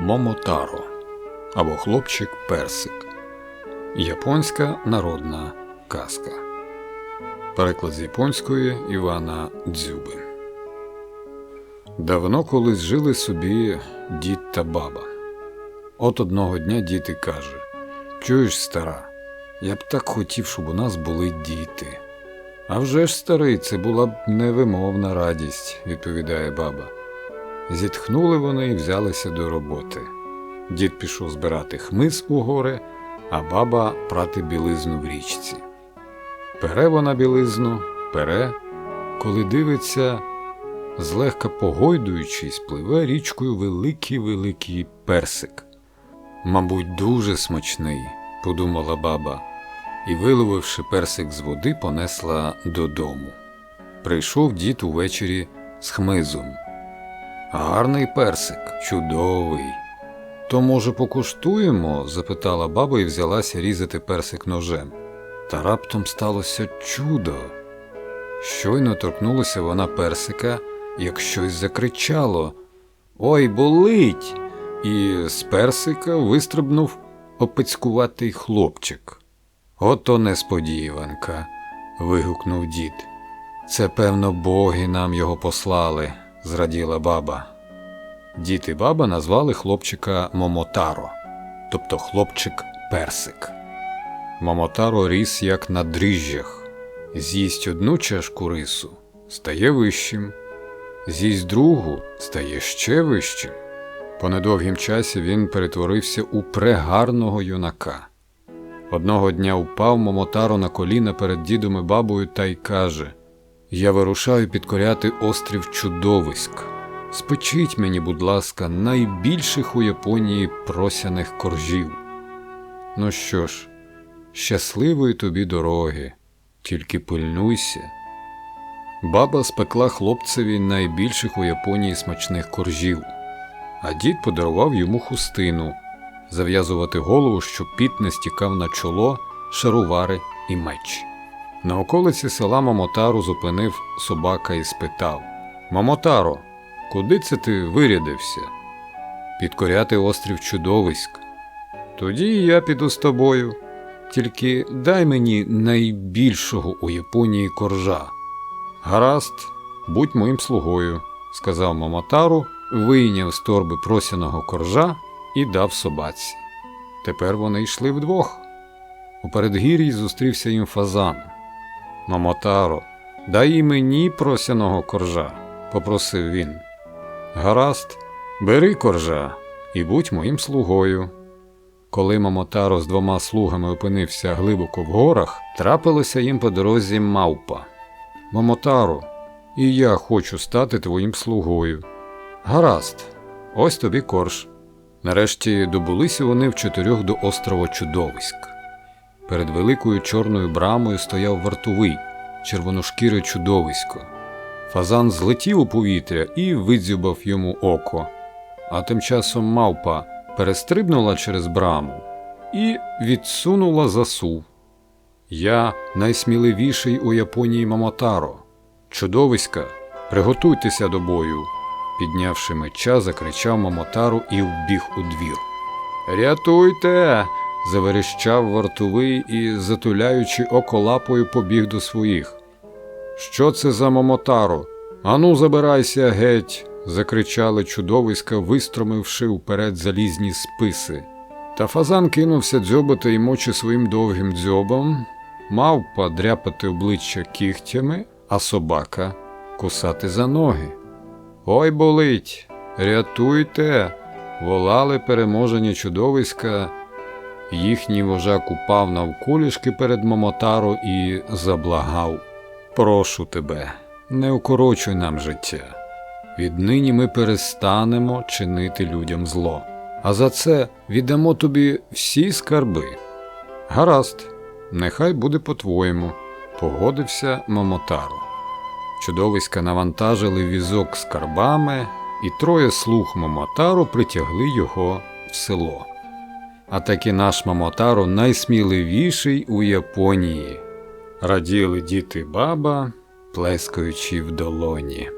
Момотаро або Хлопчик Персик. Японська народна казка. Переклад з японської Івана Дзюби. Давно колись жили собі дід та баба. От одного дня дід і каже: Чуєш, стара, я б так хотів, щоб у нас були діти. А вже ж, старий, це була б невимовна радість, відповідає баба. Зітхнули вони і взялися до роботи. Дід пішов збирати хмиз у гори, а баба прати білизну в річці. Пере вона білизну, пере, коли дивиться, злегка погойдуючись, пливе річкою великий великий персик. Мабуть, дуже смачний, подумала баба, і, виловивши персик з води, понесла додому. Прийшов дід увечері з хмизом. Гарний персик, чудовий. То, може, покуштуємо? запитала баба і взялася різати персик ножем. Та раптом сталося чудо. Щойно торкнулася вона персика, як щось закричало Ой, болить! І з персика вистрибнув опецькуватий хлопчик. Ото несподіванка. вигукнув дід. Це, певно, боги нам його послали, зраділа баба. Дід і баба назвали хлопчика Момотаро, тобто хлопчик персик. Момотаро ріс як на дріжджах. З'їсть одну чашку рису, стає вищим, з'їсть другу, стає ще вищим. По недовгім часі він перетворився у прегарного юнака. Одного дня упав Момотаро на коліна перед дідом і бабою та й каже: Я вирушаю підкоряти острів чудовиськ. Спечіть мені, будь ласка, найбільших у Японії просяних коржів. Ну що ж, щасливої тобі дороги, тільки пильнуйся. Баба спекла хлопцеві найбільших у Японії смачних коржів, а дід подарував йому хустину зав'язувати голову, щоб піт не стікав на чоло, шарувари і меч. На околиці села Мамотару зупинив собака і спитав Мамотаро, куди це ти вирядився? Підкоряти острів чудовиськ. Тоді я піду з тобою. Тільки дай мені найбільшого у Японії коржа. Гаразд, будь моїм слугою, сказав Мамотару, вийняв з торби просяного коржа і дав собаці. Тепер вони йшли вдвох. У передгір'ї зустрівся їм фазан. Мамотаро, дай мені просяного коржа, попросив він. Гаразд, бери коржа і будь моїм слугою. Коли Мамотаро з двома слугами опинився глибоко в горах, трапилося їм по дорозі мавпа. Мамотаро, і я хочу стати твоїм слугою. Гаразд, ось тобі корж. Нарешті добулися вони в чотирьох до острова Чудовиськ. Перед великою чорною брамою стояв вартовий, червоношкіре чудовисько. Фазан злетів у повітря і видзюбав йому око, а тим часом мавпа перестрибнула через браму і відсунула засув. Я найсміливіший у Японії Мамотаро. Чудовиська, приготуйтеся до бою. Піднявши меча, закричав Мамотару і вбіг у двір. Рятуйте. Заверещав вартовий і, затуляючи око лапою, побіг до своїх. Що це за Мамотаро? Ану, забирайся геть. закричали чудовиська, вистромивши вперед залізні списи. Та фазан кинувся дзьобати й мочи своїм довгим дзьобом, мавпа дряпати обличчя кігтями, а собака кусати за ноги. Ой болить, рятуйте, волали переможені чудовиська. Їхній вожак упав навколішки перед Момотаро і заблагав. Прошу тебе, не укорочуй нам життя. Віднині ми перестанемо чинити людям зло, а за це віддамо тобі всі скарби. Гаразд, нехай буде по-твоєму, погодився Момотаро. Чудовиська навантажили візок з карбами, і троє слуг Мамотару притягли його в село. А таки наш Мамотаро найсміливіший у Японії. Раділи діти баба, плескаючи в долоні.